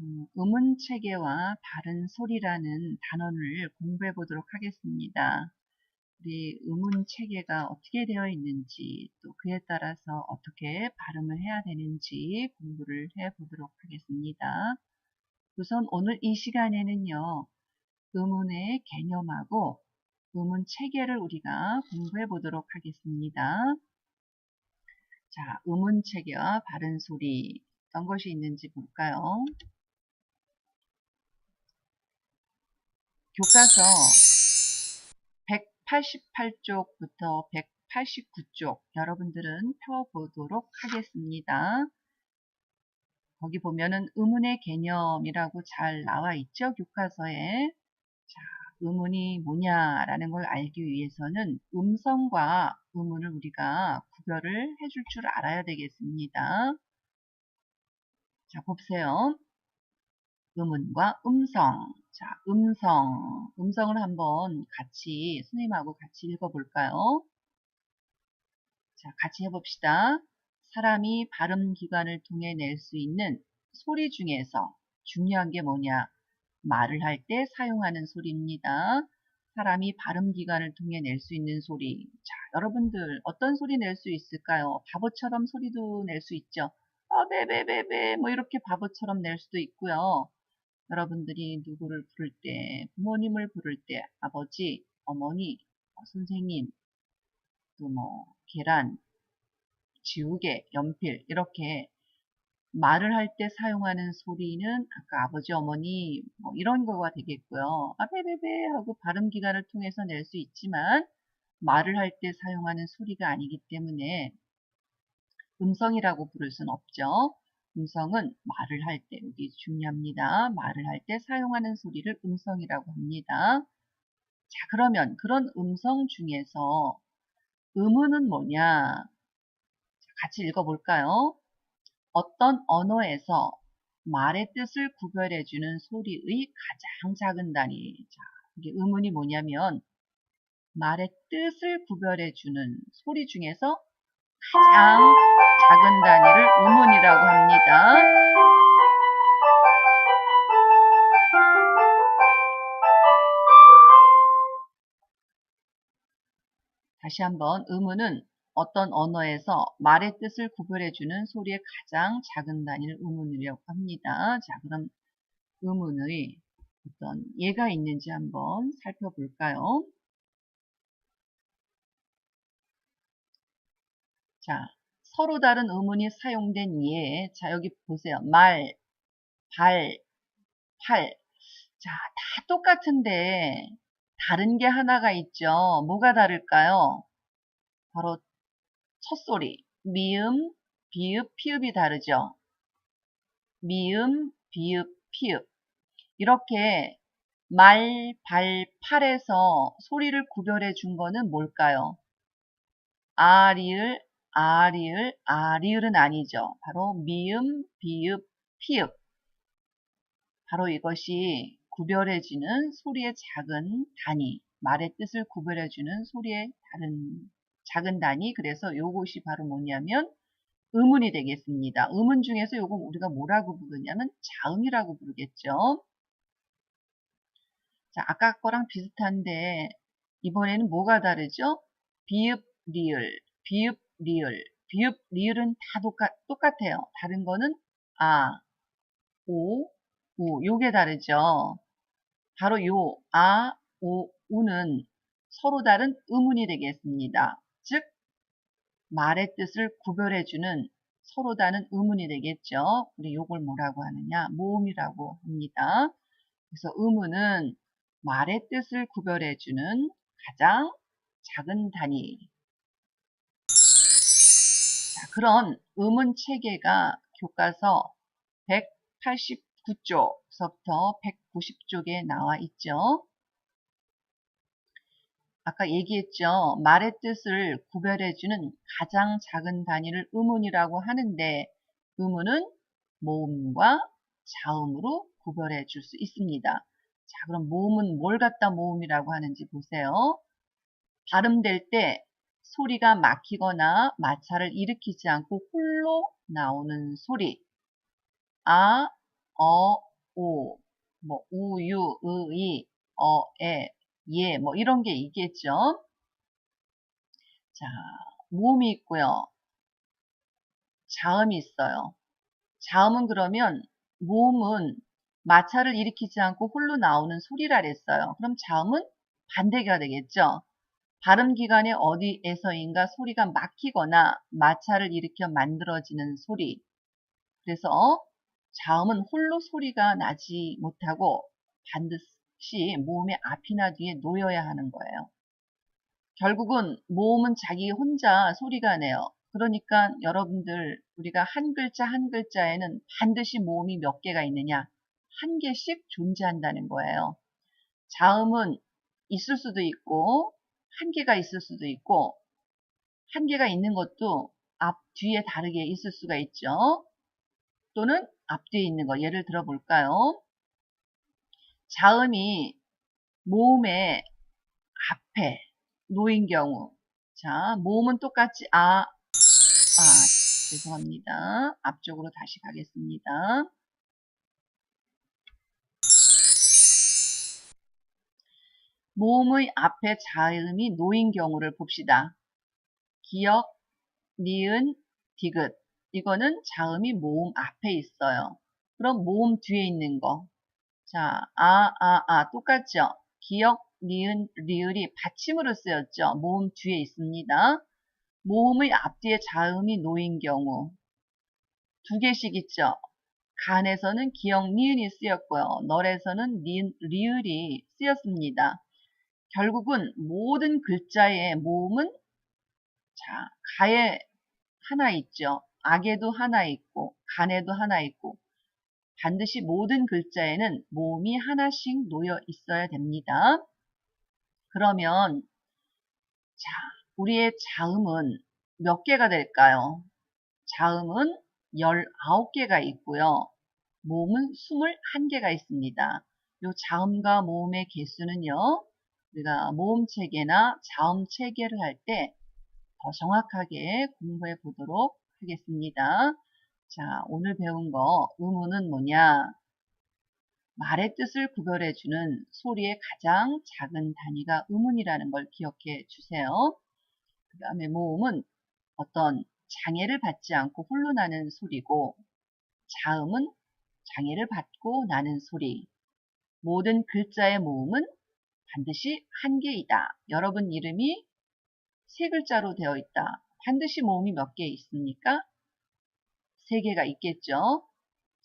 음, 음운 체계와 바른 소리라는 단어를 공부해 보도록 하겠습니다. 우리 음운 체계가 어떻게 되어 있는지 또 그에 따라서 어떻게 발음을 해야 되는지 공부를 해 보도록 하겠습니다. 우선 오늘 이 시간에는요. 음운의 개념하고 음운 체계를 우리가 공부해 보도록 하겠습니다. 자, 음운 체계와 바른 소리 어떤 것이 있는지 볼까요? 교과서 188쪽부터 189쪽 여러분들은 펴보도록 하겠습니다. 거기 보면은 의문의 개념이라고 잘 나와 있죠. 교과서에. 자, 의문이 뭐냐라는 걸 알기 위해서는 음성과 의문을 우리가 구별을 해줄 줄 알아야 되겠습니다. 자, 보세요. 음운과 음성. 자, 음성. 음성을 한번 같이, 선생님하고 같이 읽어볼까요? 자, 같이 해봅시다. 사람이 발음 기관을 통해 낼 수 있는 소리 중에서 중요한 게 뭐냐? 말을 할 때 사용하는 소리입니다. 사람이 발음 기관을 통해 낼 수 있는 소리. 자, 여러분들 어떤 소리 낼 수 있을까요? 바보처럼 소리도 낼 수 있죠. 어, 베베베베 뭐 이렇게 바보처럼 낼 수도 있고요. 여러분들이 누구를 부를 때, 부모님을 부를 때, 아버지, 어머니, 어, 선생님, 또 뭐, 계란, 지우개, 연필, 이렇게 말을 할 때 사용하는 소리는 아까 아버지, 어머니, 뭐 이런 거가 되겠고요. 아베베베 하고 발음 기관을 통해서 낼 수 있지만, 말을 할 때 사용하는 소리가 아니기 때문에 음성이라고 부를 수는 없죠. 음성은 말을 할 때, 여기 중요합니다. 말을 할 때 사용하는 소리를 음성이라고 합니다. 자, 그러면 그런 음성 중에서 음은은 뭐냐? 같이 읽어볼까요? 어떤 언어에서 말의 뜻을 구별해주는 소리의 가장 작은 단위. 자, 이게 음운이 뭐냐면 말의 뜻을 구별해주는 소리 중에서 가장 작은 단위를 음운이라고 합니다. 다시 한번 음운은 어떤 언어에서 말의 뜻을 구별해주는 소리의 가장 작은 단위를 음운이라고 합니다. 자, 그럼 음운의 어떤 예가 있는지 한번 살펴볼까요? 자, 서로 다른 의문이 사용된 예. 자, 여기 보세요. 말, 발, 팔. 자, 다 똑같은데 다른 게 하나가 있죠. 뭐가 다를까요? 바로 첫소리. 미음, 비읍, 피읍이 다르죠. 미음, 비읍, 피읍. 이렇게 말, 발, 팔에서 소리를 구별해 준 거는 뭘까요? 아, 리을, 아리을, 아리을은 아니죠. 바로 미음, 비읍, 피읍. 바로 이것이 구별해지는 소리의 작은 단위, 말의 뜻을 구별해주는 소리의 다른 작은 단위. 그래서 이것이 바로 뭐냐면 음운이 되겠습니다. 음운 중에서 이거 우리가 뭐라고 부르냐면 자음이라고 부르겠죠. 자, 아까 거랑 비슷한데 이번에는 뭐가 다르죠? 비읍, 리을, 비읍, 리을. 비읍, 리을은 다 똑같, 똑같아요. 다른 거는 아, 오, 우. 요게 다르죠. 바로 요 아, 오, 우는 서로 다른 의문이 되겠습니다. 즉, 말의 뜻을 구별해주는 서로 다른 의문이 되겠죠. 우리 요걸 뭐라고 하느냐? 모음이라고 합니다. 그래서 의문은 말의 뜻을 구별해주는 가장 작은 단위, 그런 음운 체계가 교과서 189쪽서부터 190쪽에 나와 있죠. 아까 얘기했죠. 말의 뜻을 구별해주는 가장 작은 단위를 음운이라고 하는데 음운은 모음과 자음으로 구별해 줄 수 있습니다. 자, 그럼 모음은 뭘 갖다 모음이라고 하는지 보세요. 발음될 때 소리가 막히거나 마찰을 일으키지 않고 홀로 나오는 소리. 아, 어, 오, 뭐 우 유, 의 이, 어, 에, 예, 뭐 이런 게 있겠죠. 자, 모음이 있고요. 자음이 있어요. 자음은 그러면 모음은 마찰을 일으키지 않고 홀로 나오는 소리라 그랬어요. 그럼 자음은 반대가 되겠죠. 발음 기관의 어디에서인가 소리가 막히거나 마찰을 일으켜 만들어지는 소리. 그래서 자음은 홀로 소리가 나지 못하고 반드시 모음의 앞이나 뒤에 놓여야 하는 거예요. 결국은 모음은 자기 혼자 소리가 내요. 그러니까 여러분들 우리가 한 글자 한 글자에는 반드시 모음이 몇 개가 있느냐? 한 개씩 존재한다는 거예요. 자음은 있을 수도 있고 한 개가 있을 수도 있고 한 개가 있는 것도 앞 뒤에 다르게 있을 수가 있죠. 또는 앞뒤에 있는 거 예를 들어 볼까요? 자음이 모음의 앞에 놓인 경우 자 모음은 똑같이 아, 아 죄송합니다. 앞쪽으로 다시 가겠습니다. 모음의 앞에 자음이 놓인 경우를 봅시다. 기역, 니은, 디귿. 이거는 자음이 모음 앞에 있어요. 그럼 모음 뒤에 있는 거. 자, 아, 아, 아. 똑같죠? 기역, 니은, 리을이 받침으로 쓰였죠? 모음 뒤에 있습니다. 모음의 앞뒤에 자음이 놓인 경우. 두 개씩 있죠? 간에서는 기역, 니은이 쓰였고요. 널에서는 니은, 리을이 쓰였습니다. 결국은 모든 글자의 모음은 자 가에 하나 있죠. 악에도 하나 있고 간에도 하나 있고 반드시 모든 글자에는 모음이 하나씩 놓여 있어야 됩니다. 그러면 자 우리의 자음은 몇 개가 될까요? 자음은 19개가 있고요. 모음은 21개가 있습니다. 이 자음과 모음의 개수는요. 우리가 모음 체계나 자음 체계를 할 때 더 정확하게 공부해 보도록 하겠습니다. 자, 오늘 배운 거 의문은 뭐냐? 말의 뜻을 구별해 주는 소리의 가장 작은 단위가 의문이라는 걸 기억해 주세요. 그 다음에 모음은 어떤 장애를 받지 않고 홀로 나는 소리고 자음은 장애를 받고 나는 소리. 모든 글자의 모음은 반드시 한 개이다. 여러분 이름이 세 글자로 되어 있다. 반드시 모음이 몇 개 있습니까? 세 개가 있겠죠.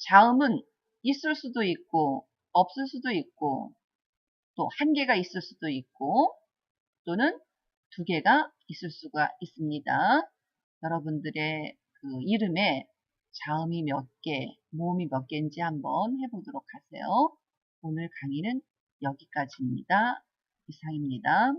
자음은 있을 수도 있고 없을 수도 있고 또 한 개가 있을 수도 있고 또는 두 개가 있을 수가 있습니다. 여러분들의 그 이름에 자음이 몇 개, 모음이 몇 개인지 한번 해보도록 하세요. 오늘 강의는 여기까지입니다. 이상입니다.